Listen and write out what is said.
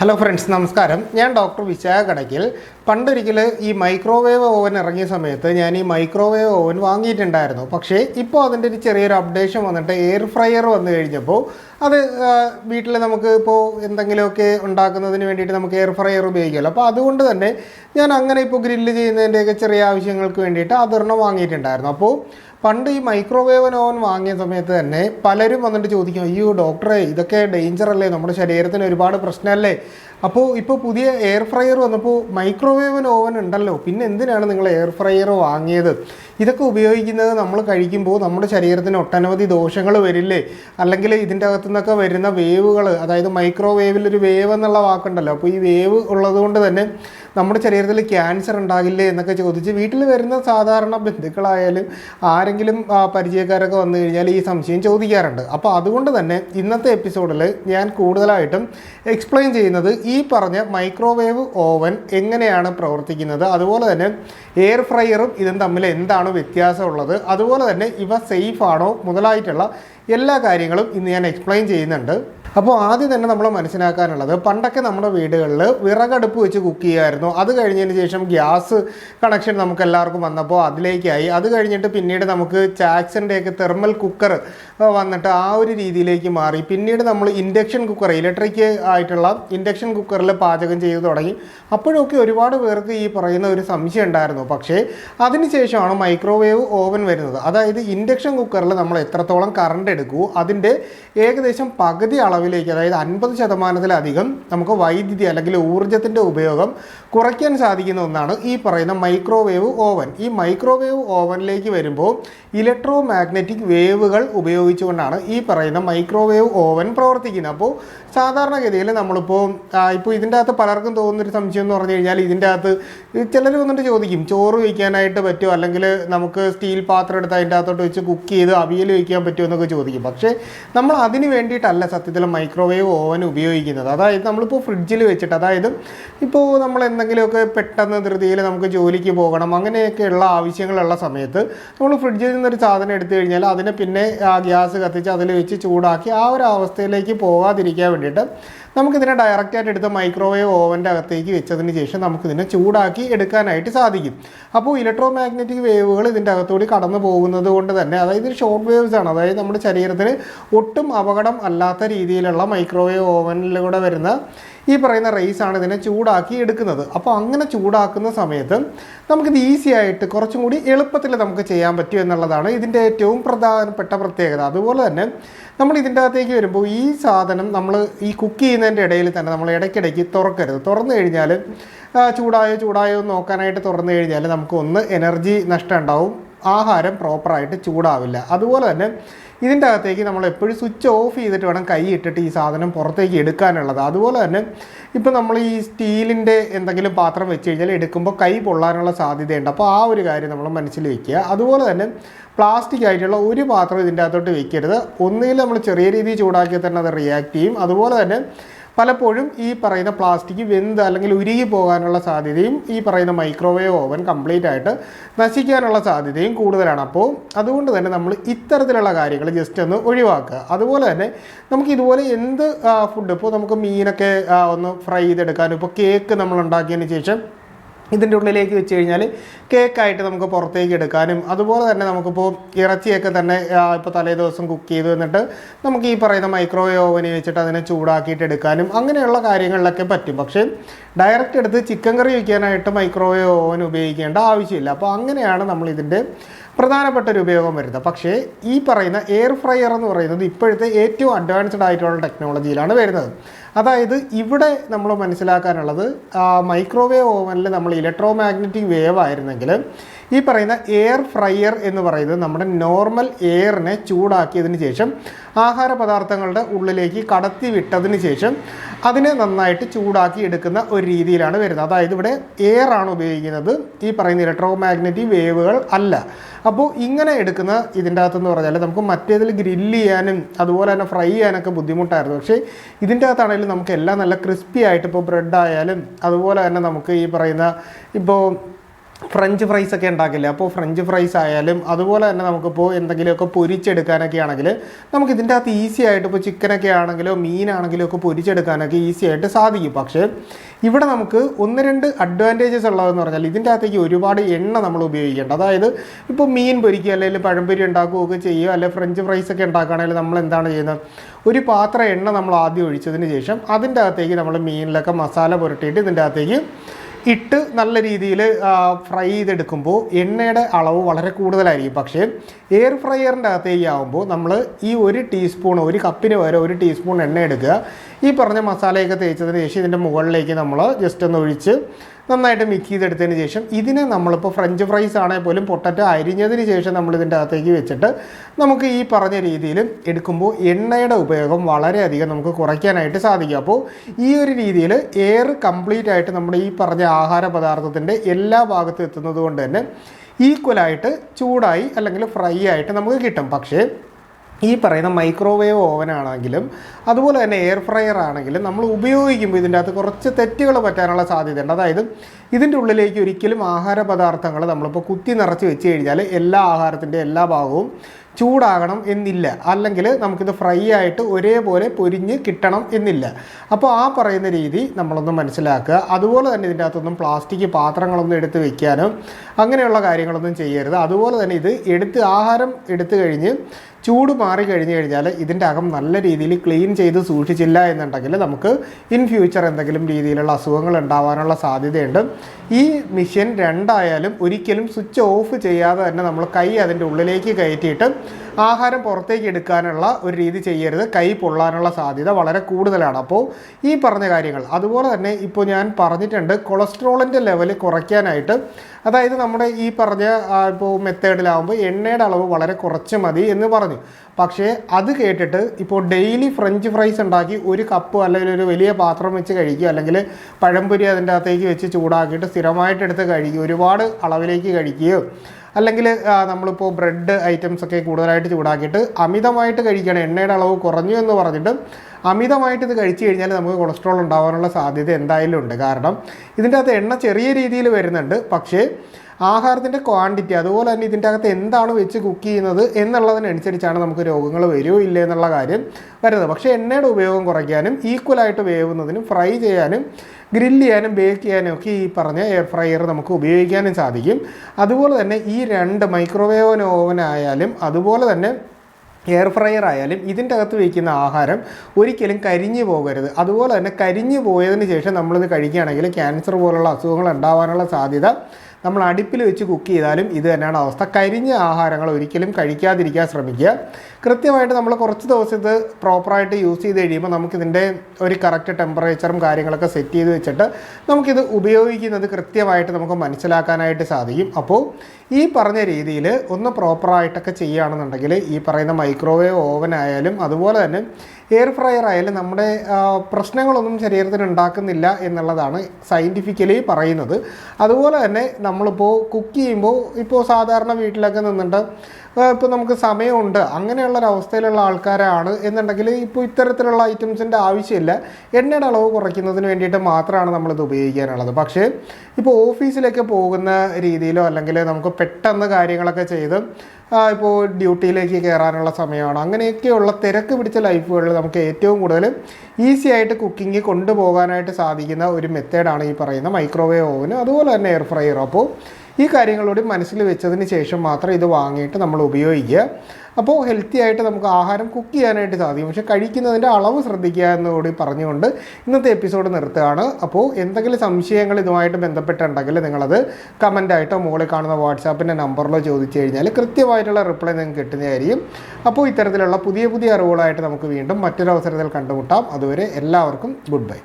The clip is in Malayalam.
ഹലോ ഫ്രണ്ട്സ് നമസ്കാരം. ഞാൻ ഡോക്ടർ വിശാഖ കടയ്ക്കൽ. പണ്ടൊരിക്കൽ ഈ മൈക്രോവേവ് ഓവൻ ഇറങ്ങിയ സമയത്ത് ഞാൻ ഈ മൈക്രോവേവ് ഓവൻ വാങ്ങിയിട്ടുണ്ടായിരുന്നു. പക്ഷേ ഇപ്പോൾ അതിന്റെ ഒരു ചെറിയൊരു അപ്ഡേഷൻ വന്നിട്ട് എയർ ഫ്രയർ വന്നു കഴിഞ്ഞപ്പോൾ അത് വീട്ടിൽ നമുക്ക് ഇപ്പോൾ എന്തെങ്കിലുമൊക്കെ ഉണ്ടാക്കുന്നതിന് വേണ്ടിയിട്ട് നമുക്ക് എയർ ഫ്രയർ ഉപയോഗിക്കുമല്ലോ. അപ്പോൾ അതുകൊണ്ട് തന്നെ ഞാൻ അങ്ങനെ ഇപ്പോൾ ഗ്രില്ല് ചെയ്യുന്നതിന്റെയൊക്കെ ചെറിയ ആവശ്യങ്ങൾക്ക് വേണ്ടിയിട്ട് അതൊരെണ്ണം വാങ്ങിയിട്ടുണ്ടായിരുന്നു. അപ്പോൾ പണ്ട് ഈ മൈക്രോവേവൻ ഓവൻ വാങ്ങിയ സമയത്ത് തന്നെ പലരും വന്നിട്ട് ചോദിക്കും അയ്യോ ഡോക്ടറെ ഇതൊക്കെ ഡേഞ്ചർ അല്ലേ? നമ്മുടെ ശരീരത്തിന് ഒരുപാട് പ്രശ്നമല്ലേ? അപ്പോൾ ഇപ്പോൾ പുതിയ എയർ ഫ്രയർ വന്നപ്പോൾ മൈക്രോവേവൻ ഓവൻ ഉണ്ടല്ലോ. പിന്നെ എന്തിനാണ് നിങ്ങൾ എയർ ഫ്രയർ വാങ്ങിയത്? ഇതൊക്കെ ഉപയോഗിക്കുന്നത് നമ്മൾ കഴിക്കുമ്പോൾ നമ്മുടെ ശരീരത്തിന് ഒട്ടനവധി ദോഷങ്ങൾ വരില്ലേ? അല്ലെങ്കിൽ ഇതിന്റെ അകത്തു നിന്നൊക്കെ വരുന്ന വേവുകൾ അതായത് മൈക്രോവേവിൽ ഒരു വേവ് എന്നുള്ള വാക്കുണ്ടല്ലോ. അപ്പോൾ ഈ വേവ് ഉള്ളതുകൊണ്ട് തന്നെ നമ്മുടെ ശരീരത്തിൽ ക്യാൻസർ ഉണ്ടാകില്ലേ എന്നൊക്കെ ചോദിച്ച് വീട്ടിൽ വരുന്ന സാധാരണ ബന്ധുക്കളായാലും ആരെങ്കിലും പരിചയക്കാരൊക്കെ വന്നു കഴിഞ്ഞാൽ ഈ സംശയം ചോദിക്കാറുണ്ട്. അപ്പോൾ അതുകൊണ്ട് തന്നെ ഇന്നത്തെ എപ്പിസോഡിൽ ഞാൻ കൂടുതലായിട്ടും എക്സ്പ്ലെയിൻ ചെയ്യുന്നത് ഈ പറഞ്ഞ മൈക്രോവേവ് ഓവൻ എങ്ങനെയാണ് പ്രവർത്തിക്കുന്നത് അതുപോലെ തന്നെ എയർ ഫ്രയറും ഇതും തമ്മിൽ എന്താണ് വ്യത്യാസമുള്ളത് അതുപോലെ തന്നെ ഇവ സേഫ് ആണോ മുതലായിട്ടുള്ള എല്ലാ കാര്യങ്ങളും ഇന്ന് ഞാൻ എക്സ്പ്ലെയിൻ ചെയ്യുന്നുണ്ട്. അപ്പോൾ ആദ്യം തന്നെ നമ്മൾ മനസ്സിലാക്കാനുള്ളത് പണ്ടൊക്കെ നമ്മുടെ വീടുകളിൽ വിറകടുപ്പ് വെച്ച് കുക്ക് ചെയ്യുമായിരുന്നു അത് കഴിഞ്ഞതിന് ശേഷം ഗ്യാസ് കണക്ഷൻ നമുക്ക് എല്ലാവർക്കും വന്നപ്പോൾ അതിലേക്കായി. അത് കഴിഞ്ഞിട്ട് പിന്നീട് നമുക്ക് ചാക്സിന്റെയൊക്കെ തെർമൽ കുക്കർ വന്നിട്ട് ആ ഒരു രീതിയിലേക്ക് മാറി. പിന്നീട് നമ്മൾ ഇൻഡക്ഷൻ കുക്കർ ഇലക്ട്രിക് ആയിട്ടുള്ള ഇൻഡക്ഷൻ കുക്കറിൽ പാചകം ചെയ്ത് തുടങ്ങി. അപ്പോഴൊക്കെ ഒരുപാട് പേർക്ക് ഈ പറയുന്ന ഒരു സംശയം ഉണ്ടായിരുന്നു. പക്ഷേ അതിനുശേഷമാണ് മൈക്രോവേവ് ഓവൻ വരുന്നത്. അതായത് ഇൻഡക്ഷൻ കുക്കറിൽ നമ്മൾ എത്രത്തോളം കറണ്ട് എടുക്കുമോ അതിന്റെ ഏകദേശം പകുതി അളവിലേക്ക് അതായത് അൻപത് ശതമാനത്തിലധികം നമുക്ക് വൈദ്യുതി അല്ലെങ്കിൽ ഊർജത്തിന്റെ ഉപയോഗം കുറയ്ക്കാൻ സാധിക്കുന്ന ഒന്നാണ് ഈ പറയുന്ന മൈക്രോവേവ് ഓവൻ. ഈ മൈക്രോവേവ് ഓവനിലേക്ക് വരുമ്പോൾ ഇലക്ട്രോ മാഗ്നറ്റിക് വേവുകൾ ഉപയോഗിച്ചുകൊണ്ടാണ് ഈ പറയുന്ന മൈക്രോവേവ് ഓവൻ പ്രവർത്തിക്കുന്നത്. അപ്പോൾ സാധാരണഗതിയിൽ നമ്മളിപ്പോൾ ഇപ്പോൾ ഇതിന്റെ അകത്ത് പലർക്കും തോന്നുന്നൊരു സംശയം എന്ന് പറഞ്ഞു കഴിഞ്ഞാൽ ഇതിന്റെ അകത്ത് ചിലർ വന്നിട്ട് ചോദിക്കും ചോറ് വയ്ക്കാനായിട്ട് പറ്റുമോ? അല്ലെങ്കിൽ നമുക്ക് സ്റ്റീൽ പാത്രം എടുത്ത് അതിന്റെ അകത്തോട്ട് വെച്ച് കുക്ക് ചെയ്ത് അവിയൽ വയ്ക്കാൻ പറ്റുമോ എന്നൊക്കെ ചോദിക്കും. പക്ഷേ നമ്മൾ അതിന് വേണ്ടിയിട്ടല്ല സത്യത്തിൽ മൈക്രോവേവ് ഓവൻ ഉപയോഗിക്കുന്നത്. അതായത് നമ്മളിപ്പോൾ ഫ്രിഡ്ജിൽ വെച്ചിട്ട് അതായത് ഇപ്പോൾ നമ്മൾ എന്തെങ്കിലുമൊക്കെ പെട്ടെന്ന് ധൃതിയിൽ നമുക്ക് ജോലിക്ക് പോകണം അങ്ങനെയൊക്കെയുള്ള ആവശ്യങ്ങളുള്ള സമയത്ത് നമ്മൾ ഫ്രിഡ്ജിൽ നിന്നൊരു സാധനം എടുത്തു കഴിഞ്ഞാൽ അതിനെ പിന്നെ ആ ഗ്യാസ് കത്തിച്ച് അതിൽ വെച്ച് ചൂടാക്കി ആ ഒരു അവസ്ഥയിലേക്ക് പോകാതിരിക്കാൻ വേണ്ടിയിട്ട് നമുക്കിതിനെ ഡയറക്റ്റായിട്ട് എടുത്ത് മൈക്രോവേവ് ഓവന്റെ അകത്തേക്ക് വെച്ചതിന് ശേഷം നമുക്കിതിനെ ചൂടാക്കി എടുക്കാനായിട്ട് സാധിക്കും. അപ്പോൾ ഇലക്ട്രോ മാഗ്നറ്റിക് വേവുകൾ ഇതിന്റെ അകത്തൂടി കടന്നു പോകുന്നത് കൊണ്ട് തന്നെ അതായത് ഷോർട്ട് വേവ്സ് ആണ് അതായത് നമ്മുടെ ശരീരത്തിന് ഒട്ടും അപകടം അല്ലാത്ത രീതിയിലുള്ള മൈക്രോവേവ് ഓവനിലൂടെ വരുന്ന ഈ പറയുന്ന റേസ് ആണ് ഇതിനെ ചൂടാക്കി എടുക്കുന്നത്. അപ്പോൾ അങ്ങനെ ചൂടാക്കുന്ന സമയത്ത് നമുക്കിത് ഈസി ആയിട്ട് കുറച്ചും കൂടി എളുപ്പത്തിൽ നമുക്ക് ചെയ്യാൻ പറ്റും എന്നുള്ളതാണ് ഇതിന്റെ ഏറ്റവും പ്രധാനപ്പെട്ട പ്രത്യേകത. അതുപോലെ തന്നെ നമ്മൾ ഇതിന്റെ അകത്തേക്ക് വരുമ്പോൾ ഈ സാധനം നമ്മൾ ഈ കുക്ക് ചെയ്യുന്നതിന്റെ ഇടയിൽ തന്നെ നമ്മൾ ഇടയ്ക്കിടയ്ക്ക് തുറക്കരുത്. തുറന്നു കഴിഞ്ഞാൽ ചൂടായോ ചൂടായോ നോക്കാനായിട്ട് തുറന്നു കഴിഞ്ഞാൽ നമുക്ക് ഒന്ന് എനർജി നഷ്ടം ഉണ്ടാവും. ആഹാരം പ്രോപ്പറായിട്ട് ചൂടാവില്ല. അതുപോലെ തന്നെ ഇതിന്റെ അകത്തേക്ക് നമ്മൾ എപ്പോഴും സ്വിച്ച് ഓഫ് ചെയ്തിട്ട് വേണം കൈ ഇട്ടിട്ട് ഈ സാധനം പുറത്തേക്ക് എടുക്കാനുള്ളത്. അതുപോലെ തന്നെ ഇപ്പോൾ നമ്മൾ ഈ സ്റ്റീലിന്റെ എന്തെങ്കിലും പാത്രം വെച്ച് കഴിഞ്ഞാൽ എടുക്കുമ്പോൾ കൈ പൊള്ളാനുള്ള സാധ്യതയുണ്ട്. അപ്പോൾ ആ ഒരു കാര്യം നമ്മൾ മനസ്സിൽ വയ്ക്കുക അതുപോലെ തന്നെ പ്ലാസ്റ്റിക് ആയിട്ടുള്ള ഒരു പാത്രം ഇതിന്റെ അകത്തോട്ട് വെക്കരുത്. ഒന്നുകിൽ നമ്മൾ ചെറിയ രീതിയിൽ ചൂടാക്കിയാൽ തന്നെ അത് റിയാക്ട് ചെയ്യും. അതുപോലെ തന്നെ പലപ്പോഴും ഈ പറയുന്ന പ്ലാസ്റ്റിക് വെന്ത് അല്ലെങ്കിൽ ഉരുകി പോകാനുള്ള സാധ്യതയും ഈ പറയുന്ന മൈക്രോവേവ് ഓവൻ കംപ്ലീറ്റ് ആയിട്ട് നശിക്കാനുള്ള സാധ്യതയും കൂടുതലാണ്. അപ്പോൾ അതുകൊണ്ട് തന്നെ നമ്മൾ ഇത്തരത്തിലുള്ള കാര്യങ്ങൾ ജസ്റ്റ് ഒന്ന് ഒഴിവാക്കുക. അതുപോലെ തന്നെ നമുക്ക് ഇതുപോലെ എന്ത് ഫുഡ് ഇപ്പോൾ നമുക്ക് മീനൊക്കെ ഒന്ന് ഫ്രൈ ചെയ്തെടുക്കാനും ഇപ്പോൾ കേക്ക് നമ്മൾ ഉണ്ടാക്കിയതിന് ശേഷം ഇതിന്റെ ഉള്ളിലേക്ക് വെച്ച് കഴിഞ്ഞാൽ കേക്കായിട്ട് നമുക്ക് പുറത്തേക്ക് എടുക്കാനും അതുപോലെ തന്നെ നമുക്കിപ്പോൾ ഇറച്ചിയൊക്കെ തന്നെ ഇപ്പോൾ തലേ ദിവസം കുക്ക് ചെയ്ത് എന്നിട്ട് നമുക്ക് ഈ പറയുന്ന മൈക്രോവേവ് ഓവനിൽ വെച്ചിട്ട് അതിനെ ചൂടാക്കിയിട്ട് എടുക്കാനും അങ്ങനെയുള്ള കാര്യങ്ങളിലൊക്കെ പറ്റും. പക്ഷേ ഡയറക്റ്റ് എടുത്ത് ചിക്കൻ കറി വയ്ക്കാനായിട്ട് മൈക്രോവേവ് ഓവൻ ഉപയോഗിക്കേണ്ട ആവശ്യമില്ല. അപ്പോൾ അങ്ങനെയാണ് നമ്മൾ ഇതിന്റെ പ്രധാനപ്പെട്ട ഒരു ഉപയോഗം വരുന്നത്. പക്ഷേ ഈ പറയുന്ന എയർ ഫ്രയർ എന്ന് പറയുന്നത് ഇപ്പോഴത്തെ ഏറ്റവും അഡ്വാൻസ്ഡ് ആയിട്ടുള്ള ടെക്നോളജിയിലാണ് വരുന്നത്. അതായത് ഇവിടെ നമ്മൾ മനസ്സിലാക്കാനുള്ളത് മൈക്രോവേവ് ഓവനിൽ നമ്മൾ ഇലക്ട്രോ മാഗ്നറ്റിക് വേവ് ആയിരുന്നെങ്കിൽ ഈ പറയുന്ന എയർ ഫ്രയർ എന്ന് പറയുന്നത് നമ്മുടെ നോർമൽ എയറിനെ ചൂടാക്കിയതിന് ശേഷം ആഹാര പദാർത്ഥങ്ങളുടെ ഉള്ളിലേക്ക് കടത്തി വിട്ടതിന് ശേഷം അതിനെ നന്നായിട്ട് ചൂടാക്കി എടുക്കുന്ന ഒരു രീതിയിലാണ് വരുന്നത്. അതായത് ഇവിടെ എയർ ആണ് ഉപയോഗിക്കുന്നത്. ഈ പറയുന്ന ഇലക്ട്രോ മാഗ്നറ്റിക് വേവുകൾ അല്ല. അപ്പോൾ ഇങ്ങനെ എടുക്കുന്ന ഇതിന്റെ അകത്തെന്ന് പറഞ്ഞാൽ നമുക്ക് മറ്റേതിൽ ഗ്രില്ല് ചെയ്യാനും അതുപോലെ തന്നെ ഫ്രൈ ചെയ്യാനൊക്കെ ബുദ്ധിമുട്ടായിരുന്നു. പക്ഷേ ഇതിന്റെ അകത്താണെങ്കിലും നമുക്ക് എല്ലാം നല്ല ക്രിസ്പി ആയിട്ട് ഇപ്പോൾ ബ്രെഡ് ആയാലും അതുപോലെ തന്നെ നമുക്ക് ഈ പറയുന്ന ഇപ്പോൾ ഫ്രഞ്ച് ഫ്രൈസ് ഒക്കെ ഉണ്ടാക്കില്ല? അപ്പോൾ ഫ്രഞ്ച് ഫ്രൈസ് ആയാലും അതുപോലെ തന്നെ നമുക്കിപ്പോൾ എന്തെങ്കിലുമൊക്കെ പൊരിച്ചെടുക്കാനൊക്കെ ആണെങ്കിൽ നമുക്ക് ഇതിന്റെ അകത്ത് ഈസി ആയിട്ട് ഇപ്പോൾ ചിക്കനൊക്കെ ആണെങ്കിലോ മീനാണെങ്കിലോ ഒക്കെ പൊരിച്ചെടുക്കാനൊക്കെ ഈസി ആയിട്ട് സാധിക്കും. പക്ഷേ ഇവിടെ നമുക്ക് ഒന്ന് രണ്ട് അഡ്വാന്റേജസ് ഉള്ളതെന്ന് പറഞ്ഞാൽ ഇതിന്റെ അകത്തേക്ക് ഒരുപാട് എണ്ണ നമ്മൾ ഉപയോഗിക്കേണ്ട. അതായത് ഇപ്പോൾ മീൻ പൊരിക്കുക അല്ലെങ്കിൽ പഴംപൊരി ഉണ്ടാക്കുകയൊക്കെ ചെയ്യുക അല്ലെങ്കിൽ ഫ്രഞ്ച് ഫ്രൈസ് ഒക്കെ ഉണ്ടാക്കുകയാണെങ്കിൽ നമ്മൾ എന്താണ് ചെയ്യുന്നത്? ഒരു പാത്രം എണ്ണ നമ്മൾ ആദ്യം ഒഴിച്ചതിന് ശേഷം അതിന്റെ അകത്തേക്ക് നമ്മൾ മീനിലൊക്കെ മസാല പുരട്ടിയിട്ട് ഇതിന്റെ അകത്തേക്ക് ഇട്ട് നല്ല രീതിയിൽ ഫ്രൈ ചെയ്തെടുക്കുമ്പോൾ എണ്ണയുടെ അളവ് വളരെ കൂടുതലായിരിക്കും. പക്ഷേ എയർ ഫ്രയറിന്റെ അകത്തേക്ക് ആകുമ്പോൾ നമ്മൾ ഈ ഒരു ടീസ്പൂൺ ഒരു കപ്പിന് വരെ ഒരു ടീസ്പൂൺ എണ്ണ എടുക്കുക. ഈ പറഞ്ഞ മസാലയൊക്കെ തേച്ചതിന് ശേഷം ഇതിന്റെ മുകളിലേക്ക് നമ്മൾ ജസ്റ്റ് ഒന്ന് ഒഴിച്ച് നന്നായിട്ട് മിക്സ് ചെയ്തെടുത്തതിന് ശേഷം ഇതിനെ നമ്മളിപ്പോൾ ഫ്രഞ്ച് ഫ്രൈസ് ആണെങ്കിൽ പോലും പൊട്ടറ്റോ അരിഞ്ഞതിന് ശേഷം നമ്മൾ ഇതിന്റെ അകത്തേക്ക് വെച്ചിട്ട് നമുക്ക് ഈ പറഞ്ഞ രീതിയിൽ എടുക്കുമ്പോൾ എണ്ണയുടെ ഉപയോഗം വളരെയധികം നമുക്ക് കുറയ്ക്കാനായിട്ട് സാധിക്കും. അപ്പോൾ ഈ ഒരു രീതിയിൽ എയർ കംപ്ലീറ്റ് ആയിട്ട് നമ്മുടെ ഈ പറഞ്ഞ ആഹാര പദാർത്ഥത്തിന്റെ എല്ലാ ഭാഗത്തും എത്തുന്നത് കൊണ്ട് തന്നെ ഈക്വലായിട്ട് ചൂടായി അല്ലെങ്കിൽ ഫ്രൈ ആയിട്ട് നമുക്ക് കിട്ടും. പക്ഷേ ഈ പറയുന്ന മൈക്രോവേവ് ഓവൻ ആണെങ്കിലും അതുപോലെ തന്നെ എയർ ഫ്രയർ ആണെങ്കിലും നമ്മൾ ഉപയോഗിക്കുമ്പോൾ ഇതിന്റെ അകത്ത് കുറച്ച് തെറ്റുകൾ പറ്റാനുള്ള സാധ്യതയുണ്ട്. അതായത് ഇതിന്റെ ഉള്ളിലേക്ക് ഒരിക്കലും ആഹാര പദാർത്ഥങ്ങൾ നമ്മളിപ്പോൾ കുത്തി നിറച്ച് വെച്ച് കഴിഞ്ഞാൽ എല്ലാ ആഹാരത്തിന്റെ എല്ലാ ഭാഗവും ചൂടാകണം എന്നില്ല. അല്ലെങ്കിൽ നമുക്കിത് ഫ്രൈ ആയിട്ട് ഒരേപോലെ പൊരിഞ്ഞ് കിട്ടണം എന്നില്ല. അപ്പോൾ ആ പറയുന്ന രീതി നമ്മളൊന്ന് മനസ്സിലാക്കുക. അതുപോലെ തന്നെ ഇതിന്റെ അകത്തൊന്നും പ്ലാസ്റ്റിക് പാത്രങ്ങളൊന്നും എടുത്ത് വെക്കാനും അങ്ങനെയുള്ള കാര്യങ്ങളൊന്നും ചെയ്യരുത്. അതുപോലെ തന്നെ ഇത് എടുത്ത് ആഹാരം എടുത്തു കഴിഞ്ഞ് ചൂട് മാറി കഴിഞ്ഞ് കഴിഞ്ഞാൽ ഇതിന്റെ അകം നല്ല രീതിയിൽ ക്ലീൻ ചെയ്ത് സൂക്ഷിച്ചില്ല എന്നുണ്ടെങ്കിൽ നമുക്ക് ഇൻ ഫ്യൂച്ചർ എന്തെങ്കിലും രീതിയിലുള്ള അസുഖങ്ങൾ ഉണ്ടാവാനുള്ള സാധ്യതയുണ്ട്. ഈ മെഷീൻ രണ്ടായാലും ഒരിക്കലും സ്വിച്ച് ഓഫ് ചെയ്യാതെ തന്നെ നമ്മൾ കൈ അതിന്റെ ഉള്ളിലേക്ക് കയറ്റിയിട്ട് ആഹാരം പുറത്തേക്ക് എടുക്കാനുള്ള ഒരു രീതി ചെയ്യരുത്. കൈ പൊള്ളാനുള്ള സാധ്യത വളരെ കൂടുതലാണ്. അപ്പോൾ ഈ പറഞ്ഞ കാര്യങ്ങൾ അതുപോലെ തന്നെ ഇപ്പോൾ ഞാൻ പറഞ്ഞിട്ടുണ്ട് കൊളസ്ട്രോളിന്റെ ലെവൽ കുറയ്ക്കാനായിട്ട് അതായത് നമ്മുടെ ഈ പറഞ്ഞ ഇപ്പോൾ മെത്തേഡിലാവുമ്പോൾ എണ്ണയുടെ അളവ് വളരെ കുറച്ച് മതി എന്ന് പറഞ്ഞു. പക്ഷേ അത് കേട്ടിട്ട് ഇപ്പോൾ ഡെയിലി ഫ്രഞ്ച് ഫ്രൈസ് ഉണ്ടാക്കി ഒരു കപ്പ് അല്ലെങ്കിൽ ഒരു വലിയ പാത്രം വെച്ച് കഴിക്കുക അല്ലെങ്കിൽ പഴംപൊരി അതിന്റെ അകത്തേക്ക് വെച്ച് ചൂടാക്കിയിട്ട് സ്ഥിരമായിട്ട് എടുത്ത് കഴിക്കുക ഒരുപാട് അളവിലേക്ക് കഴിക്കുകയോ അല്ലെങ്കിൽ നമ്മളിപ്പോൾ ബ്രെഡ് ഐറ്റംസ് ഒക്കെ കൂടുതലായിട്ട് ചൂടാക്കിയിട്ട് അമിതമായിട്ട് കഴിക്കണം എണ്ണയുടെ അളവ് കുറഞ്ഞു എന്ന് പറഞ്ഞിട്ട് അമിതമായിട്ട് ഇത് കഴിച്ചു കഴിഞ്ഞാൽ നമുക്ക് കൊളസ്ട്രോൾ ഉണ്ടാകാനുള്ള സാധ്യത എന്തായാലും ഉണ്ട്. കാരണം ഇതിന്റെ അകത്ത് എണ്ണ ചെറിയ രീതിയിൽ വരുന്നുണ്ട്. പക്ഷേ ആഹാരത്തിന്റെ ക്വാണ്ടിറ്റി അതുപോലെ തന്നെ ഇതിന്റെ അകത്ത് എന്താണ് വെച്ച് കുക്ക് ചെയ്യുന്നത് എന്നുള്ളതിനനുസരിച്ചാണ് നമുക്ക് രോഗങ്ങൾ വരുമോ ഇല്ലേ എന്നുള്ള കാര്യം വരുന്നത്. പക്ഷേ എണ്ണയുടെ ഉപയോഗം കുറയ്ക്കാനും ഈക്വലായിട്ട് വേവുന്നതിനും ഫ്രൈ ചെയ്യാനും ഗ്രില്ല് ചെയ്യാനും ബേക്ക് ചെയ്യാനും ഒക്കെ ഈ പറഞ്ഞ എയർ ഫ്രയർ നമുക്ക് ഉപയോഗിക്കാനും സാധിക്കും. അതുപോലെ തന്നെ ഈ രണ്ട് മൈക്രോവേവ് ഓവൻ ആയാലും അതുപോലെ തന്നെ എയർ ഫ്രയർ ആയാലും ഇതിന്റെ അകത്ത് വയ്ക്കുന്ന ആഹാരം ഒരിക്കലും കരിഞ്ഞു പോകരുത്. അതുപോലെ തന്നെ കരിഞ്ഞു പോയതിന് ശേഷം നമ്മളിത് കഴിക്കുകയാണെങ്കിൽ ക്യാൻസർ പോലുള്ള അസുഖങ്ങൾ ഉണ്ടാവാനുള്ള സാധ്യത നമ്മൾ അടുപ്പിൽ വെച്ച് കുക്ക് ചെയ്താലും ഇത് തന്നെയാണ് അവസ്ഥ. കരിഞ്ഞ ആഹാരങ്ങൾ ഒരിക്കലും കഴിക്കാതിരിക്കാൻ ശ്രമിക്കുക. കൃത്യമായിട്ട് നമ്മൾ കുറച്ച് ദിവസം ഇത് പ്രോപ്പറായിട്ട് യൂസ് ചെയ്ത് കഴിയുമ്പോൾ നമുക്കിതിന്റെ ഒരു കറക്റ്റ് ടെമ്പറേച്ചറും കാര്യങ്ങളൊക്കെ സെറ്റ് ചെയ്ത് വെച്ചിട്ട് നമുക്കിത് ഉപയോഗിക്കുന്നത് കൃത്യമായിട്ട് നമുക്ക് മനസ്സിലാക്കാനായിട്ട് സാധിക്കും. അപ്പോൾ ഈ പറഞ്ഞ രീതിയിൽ ഒന്ന് പ്രോപ്പറായിട്ടൊക്കെ ചെയ്യുകയാണെന്നുണ്ടെങ്കിൽ ഈ പറയുന്ന മൈക്രോവേവ് ഓവൻ ആയാലും അതുപോലെ തന്നെ എയർ ഫ്രയർ ആയാലും നമ്മുടെ പ്രശ്നങ്ങളൊന്നും ശരീരത്തിന് ഉണ്ടാക്കുന്നില്ല എന്നുള്ളതാണ് സയന്റിഫിക്കലി പറയുന്നത്. അതുപോലെ തന്നെ നമ്മളിപ്പോൾ കുക്ക് ചെയ്യുമ്പോൾ ഇപ്പോൾ സാധാരണ വീട്ടിലൊക്കെ നിന്നിട്ട് ഇപ്പോൾ നമുക്ക് സമയമുണ്ട്. അങ്ങനെയുള്ള ഒരവസ്ഥയിലുള്ള ആൾക്കാരാണ് എന്നുണ്ടെങ്കിൽ ഇപ്പോൾ ഇത്തരത്തിലുള്ള ഐറ്റംസിന്റെ ആവശ്യമില്ല. എണ്ണയുടെ അളവ് കുറയ്ക്കുന്നതിന് വേണ്ടിയിട്ട് മാത്രമാണ് നമ്മളിത് ഉപയോഗിക്കാനുള്ളത്. പക്ഷേ ഇപ്പോൾ ഓഫീസിലേക്ക് പോകുന്ന രീതിയിലോ അല്ലെങ്കിൽ നമുക്ക് പെട്ടെന്ന് കാര്യങ്ങളൊക്കെ ചെയ്ത് ഇപ്പോൾ ഡ്യൂട്ടിയിലേക്ക് കയറാനുള്ള സമയമാണ്. അങ്ങനെയൊക്കെയുള്ള തിരക്ക് പിടിച്ച ലൈഫുകളിൽ നമുക്ക് ഏറ്റവും കൂടുതൽ ഈസി ആയിട്ട് കുക്കിംഗ് കൊണ്ടുപോകാനായിട്ട് സാധിക്കുന്ന ഒരു മെത്തേഡാണ് ഈ പറയുന്ന മൈക്രോവേവ് ഓവന്. അതുപോലെ തന്നെ എയർ ഫ്രയർ അപ്പോൾ ഈ കാര്യങ്ങളോട് മനസ്സിൽ വെച്ചതിന് ശേഷം മാത്രം ഇത് വാങ്ങിയിട്ട് നമ്മൾ ഉപയോഗിക്കുക. അപ്പോൾ ഹെൽത്തി ആയിട്ട് നമുക്ക് ആഹാരം കുക്ക് ചെയ്യാനായിട്ട് സാധിക്കും. പക്ഷേ കഴിക്കുന്നതിന്റെ അളവ് ശ്രദ്ധിക്കുക എന്നുകൂടി പറഞ്ഞുകൊണ്ട് ഇന്നത്തെ എപ്പിസോഡ് നിർത്തുകയാണ്. അപ്പോൾ എന്തെങ്കിലും സംശയങ്ങൾ ഇതുമായിട്ട് ബന്ധപ്പെട്ടുണ്ടെങ്കിൽ നിങ്ങളത് കമന്റായിട്ടോ മുകളിൽ കാണുന്ന വാട്സാപ്പിന്റെ നമ്പറിലോ ചോദിച്ചു കഴിഞ്ഞാൽ കൃത്യമായിട്ടുള്ള റിപ്ലൈ നിങ്ങൾക്ക് കിട്ടുന്നതായിരിക്കും. അപ്പോൾ ഇത്തരത്തിലുള്ള പുതിയ പുതിയ അറിവുകളായിട്ട് നമുക്ക് വീണ്ടും മറ്റൊരവസരത്തിൽ കണ്ടുമുട്ടാം. അതുവരെ എല്ലാവർക്കും ഗുഡ് ബൈ